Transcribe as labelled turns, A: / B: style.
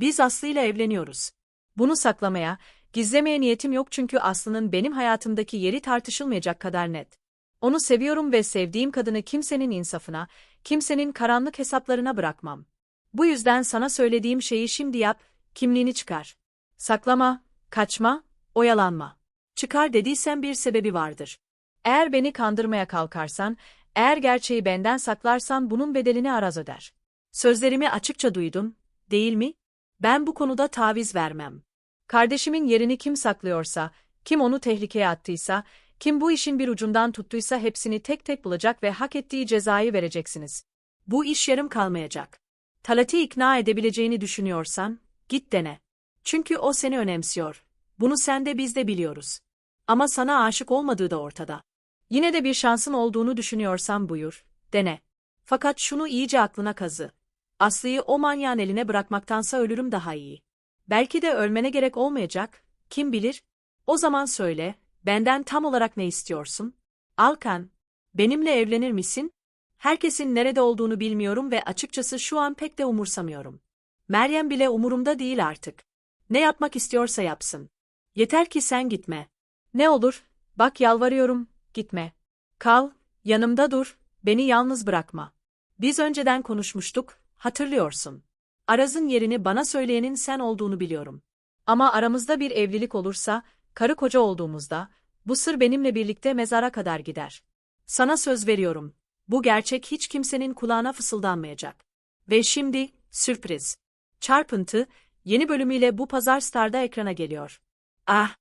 A: Biz Aslı ile evleniyoruz. Bunu saklamaya, gizlemeye niyetim yok çünkü Aslı'nın benim hayatımdaki yeri tartışılmayacak kadar net. Onu seviyorum ve sevdiğim kadını kimsenin insafına, kimsenin karanlık hesaplarına bırakmam. Bu yüzden sana söylediğim şeyi şimdi yap, kimliğini çıkar. Saklama, kaçma, oyalanma. Çıkar dediysem bir sebebi vardır. Eğer beni kandırmaya kalkarsan, eğer gerçeği benden saklarsan bunun bedelini araz öder. Sözlerimi açıkça duydun, değil mi? Ben bu konuda taviz vermem. Kardeşimin yerini kim saklıyorsa, kim onu tehlikeye attıysa, kim bu işin bir ucundan tuttuysa hepsini tek tek bulacak ve hak ettiği cezayı vereceksiniz. Bu iş yarım kalmayacak. Talat'i ikna edebileceğini düşünüyorsan, git dene. Çünkü o seni önemsiyor. Bunu sen de biz de biliyoruz. Ama sana aşık olmadığı da ortada. Yine de bir şansın olduğunu düşünüyorsan buyur, dene. Fakat şunu iyice aklına kazı. Aslı'yı o manyağın eline bırakmaktansa ölürüm daha iyi. Belki de ölmene gerek olmayacak, kim bilir? O zaman söyle, benden tam olarak ne istiyorsun? Alkan, benimle evlenir misin? Herkesin nerede olduğunu bilmiyorum ve açıkçası şu an pek de umursamıyorum. Meryem bile umurumda değil artık. Ne yapmak istiyorsa yapsın. Yeter ki sen gitme. Ne olur, bak yalvarıyorum, gitme. Kal, yanımda dur, beni yalnız bırakma. Biz önceden konuşmuştuk, hatırlıyorsun. Araz'ın yerini bana söyleyenin sen olduğunu biliyorum. Ama aramızda bir evlilik olursa, karı koca olduğumuzda, bu sır benimle birlikte mezara kadar gider. Sana söz veriyorum. Bu gerçek hiç kimsenin kulağına fısıldanmayacak. Ve şimdi, sürpriz. Çarpıntı, yeni bölümüyle bu pazar Star'da ekrana geliyor. Ah,